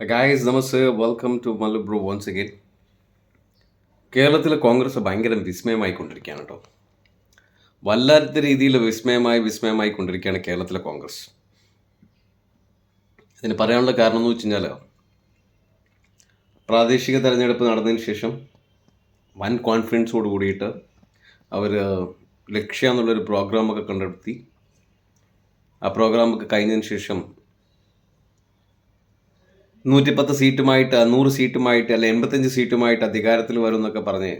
Guys നമസ് welcome to Malabro once again കേരളത്തിലെ കോൺഗ്രസ് ഭയങ്കര വിസ്മയമായിക്കൊണ്ടിരിക്കുകയാണ് കേട്ടോ. വല്ലാത്ത രീതിയിൽ വിസ്മയമായി വിസ്മയമായി കൊണ്ടിരിക്കുകയാണ് കേരളത്തിലെ കോൺഗ്രസ്. ഇതിന് പറയാനുള്ള കാരണം എന്ന് വെച്ച് കഴിഞ്ഞാൽ പ്രാദേശിക തെരഞ്ഞെടുപ്പ് നടന്നതിന് ശേഷം വൻ കോൺഫിഡൻസോട് കൂടിയിട്ട് അവർ ലക്ഷ്യ എന്നുള്ളൊരു പ്രോഗ്രാമൊക്കെ കണ്ടെടുത്തി ആ പ്രോഗ്രാമൊക്കെ കഴിഞ്ഞതിന് ശേഷം നൂറ്റിപ്പത്ത് സീറ്റുമായിട്ട് നൂറ് സീറ്റുമായിട്ട് അല്ലെ എൺപത്തഞ്ച് സീറ്റുമായിട്ട് അധികാരത്തിൽ വരും എന്നൊക്കെ പറഞ്ഞ്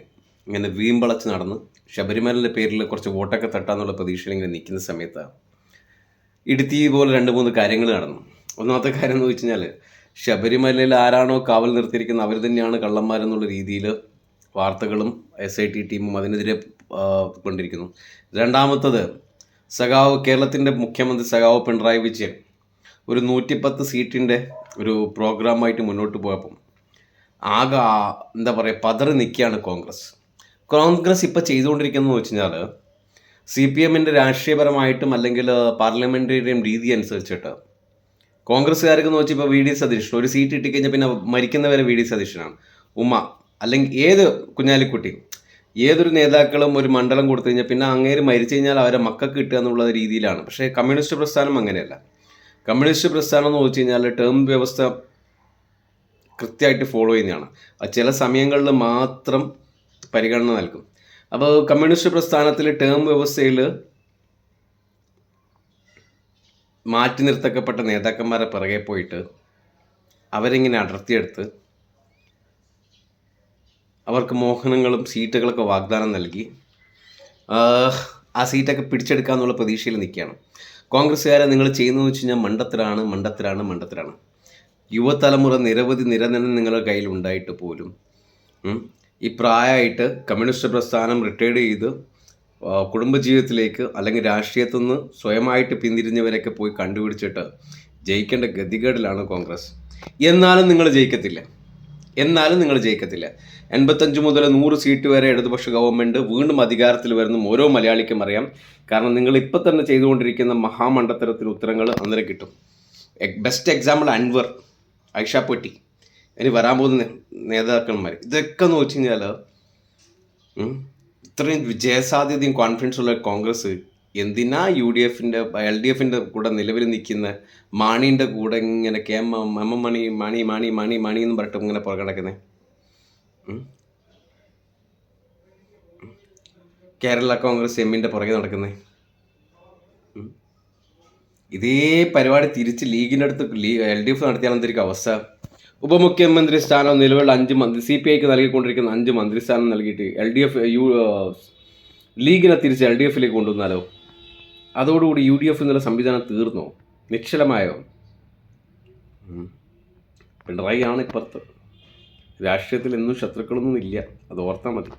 ഇങ്ങനെ വീമ്പളച്ച് നടന്ന് ശബരിമലയുടെ പേരിൽ കുറച്ച് വോട്ടൊക്കെ തട്ടാന്നുള്ള പ്രതീക്ഷയിൽ ഇങ്ങനെ നിൽക്കുന്ന സമയത്ത് ഇടുത്തി പോലെ രണ്ട് മൂന്ന് കാര്യങ്ങൾ നടന്നു. ഒന്നാമത്തെ കാര്യം എന്ന് വെച്ച് കഴിഞ്ഞാൽ ശബരിമലയിൽ ആരാണോ കാവൽ നിർത്തിയിരിക്കുന്നത് അവർ തന്നെയാണ് കള്ളന്മാരെന്നുള്ള രീതിയിൽ വാർത്തകളും എസ് ഐ ടി ടീമും അതിനെതിരെ കൊണ്ടിരിക്കുന്നു. രണ്ടാമത്തത് സഖാവ് കേരളത്തിന്റെ മുഖ്യമന്ത്രി സഖാവ് പിണറായി വിജയൻ ഒരു നൂറ്റിപ്പത്ത് സീറ്റിന്റെ ഒരു പ്രോഗ്രാമായിട്ട് മുന്നോട്ട് പോയപ്പം ആകെ എന്താ പറയുക പതറി നിൽക്കുകയാണ് കോൺഗ്രസ്. കോൺഗ്രസ് ഇപ്പോൾ ചെയ്തുകൊണ്ടിരിക്കുന്നതെന്ന് വെച്ച് കഴിഞ്ഞാൽ സി പി എമ്മിന്റെ രാഷ്ട്രീയപരമായിട്ടും അല്ലെങ്കിൽ പാർലമെന്റേറിയം രീതി അനുസരിച്ചിട്ട് കോൺഗ്രസ്സുകാർക്ക് എന്ന് വെച്ചാൽ ഇപ്പോൾ വി ഡി സതീഷൻ ഒരു സീറ്റ് കിട്ടിക്കഴിഞ്ഞാൽ പിന്നെ മരിക്കുന്നവരെ വി ഡി സതീഷനാണ് ഉമ്മ അല്ലെങ്കിൽ ഏത് കുഞ്ഞാലിക്കുട്ടി ഏതൊരു നേതാക്കളും ഒരു മണ്ഡലം കൊടുത്തു കഴിഞ്ഞാൽ പിന്നെ അങ്ങേര് മരിച്ചു കഴിഞ്ഞാൽ അവരെ മക്കൾക്ക് കിട്ടുക എന്നുള്ള രീതിയിലാണ്. പക്ഷേ കമ്മ്യൂണിസ്റ്റ് പ്രസ്ഥാനം അങ്ങനെയല്ല. കമ്മ്യൂണിസ്റ്റ് പ്രസ്ഥാനം എന്ന് വെച്ച് കഴിഞ്ഞാൽ ടേം വ്യവസ്ഥ കൃത്യമായിട്ട് ഫോളോ ചെയ്യുന്നതാണ്. ചില സമയങ്ങളിൽ മാത്രം പരിഗണന നൽകും. അപ്പോൾ കമ്മ്യൂണിസ്റ്റ് പ്രസ്ഥാനത്തിൽ ടേം വ്യവസ്ഥയിൽ മാറ്റി നിർത്തക്കപ്പെട്ട നേതാക്കന്മാരെ പിറകെ പോയിട്ട് അവരിങ്ങനെ അടർത്തിയെടുത്ത് അവർക്ക് മോഹനങ്ങളും സീറ്റുകളൊക്കെ വാഗ്ദാനം നൽകി ആ സീറ്റൊക്കെ പിടിച്ചെടുക്കാമെന്നുള്ള പ്രതീക്ഷയിൽ നിൽക്കുകയാണ്. കോൺഗ്രസ്സുകാരെ നിങ്ങൾ ചെയ്യുന്നതെന്ന് വെച്ച് കഴിഞ്ഞാൽ മണ്ടത്തിലാണ് മണ്ടത്തിലാണ് മണ്ടത്തിലാണ് യുവതലമുറ നിരവധി നിരന്തരം നിങ്ങളുടെ കയ്യിൽ ഉണ്ടായിട്ട് പോലും ഈ പ്രായമായിട്ട് കമ്മ്യൂണിസ്റ്റ് പ്രസ്ഥാനം റിട്ടയർഡ് ചെയ്ത് കുടുംബജീവിതത്തിലേക്ക് അല്ലെങ്കിൽ രാഷ്ട്രീയത്തിൽ നിന്ന് സ്വയമായിട്ട് പിന്തിരിഞ്ഞവരൊക്കെ പോയി കണ്ടുപിടിച്ചിട്ട് ജയിക്കേണ്ട ഗതികേടിലാണ് കോൺഗ്രസ്. എന്നാലും നിങ്ങൾ ജയിക്കത്തില്ല. എന്നാലും നിങ്ങൾ ജയിക്കത്തില്ല. എൺപത്തഞ്ച് മുതൽ നൂറ് സീറ്റ് വരെ ഇടതുപക്ഷ ഗവൺമെന്റ് വീണ്ടും അധികാരത്തിൽ വരുന്ന ഓരോ മലയാളിക്കും അറിയാം. കാരണം നിങ്ങൾ ഇപ്പം തന്നെ ചെയ്തുകൊണ്ടിരിക്കുന്ന മഹാമണ്ഡത്തരത്തിൽ ഉത്തരങ്ങൾ അന്നേരം കിട്ടും. ബെസ്റ്റ് എക്സാമ്പിൾ അൻവർ ഐഷാപ്പെട്ടി ഇനി വരാൻ പോകുന്ന നേതാക്കന്മാർ ഇതൊക്കെ എന്ന് വെച്ച് കഴിഞ്ഞാൽ ഇത്രയും വിജയസാധ്യതയും കോൺഫിഡൻസ് ഉള്ള കോൺഗ്രസ് എന്തിനാ യു ഡി എഫിന്റെ എൽ ഡി എഫിന്റെ കൂടെ നിലവിൽ നിൽക്കുന്ന മാണീന്റെ കൂടെ ഇങ്ങനെ K M M M Mani Mani Mani Mani Mani എന്ന് പറഞ്ഞിട്ട് ഇങ്ങനെ പുറകെ നടക്കുന്നത് കേരള കോൺഗ്രസ് എമ്മിന്റെ പുറകെ നടക്കുന്നത് ഇതേ പരിപാടി തിരിച്ച് ലീഗിന്റെ അടുത്ത് എൽ ഡി എഫ് നടത്തിയാൽ അവസ്ഥ? ഉപമുഖ്യമന്ത്രി സ്ഥാനം നിലവിലുള്ള അഞ്ച് മന്ത്രി സി പി ഐക്ക് നൽകിക്കൊണ്ടിരിക്കുന്ന അഞ്ച് മന്ത്രിസ്ഥാനം നൽകിയിട്ട് എൽ ഡി എഫ് യു ലീഗിനെ തിരിച്ച് എൽ ഡി എഫിലേക്ക് കൊണ്ടുവന്നാലോ? അതോടുകൂടി യു ഡി എഫ് എന്നുള്ള സംവിധാനം തീർന്നോ? നിശ്ചലമായോ? ഉം. പിണറായി ആണ് ഇപ്പുറത്ത്. രാഷ്ട്രീയത്തിൽ എന്നും ശത്രുക്കളൊന്നും ഇല്ല. അത് ഓർത്താൽ മതി.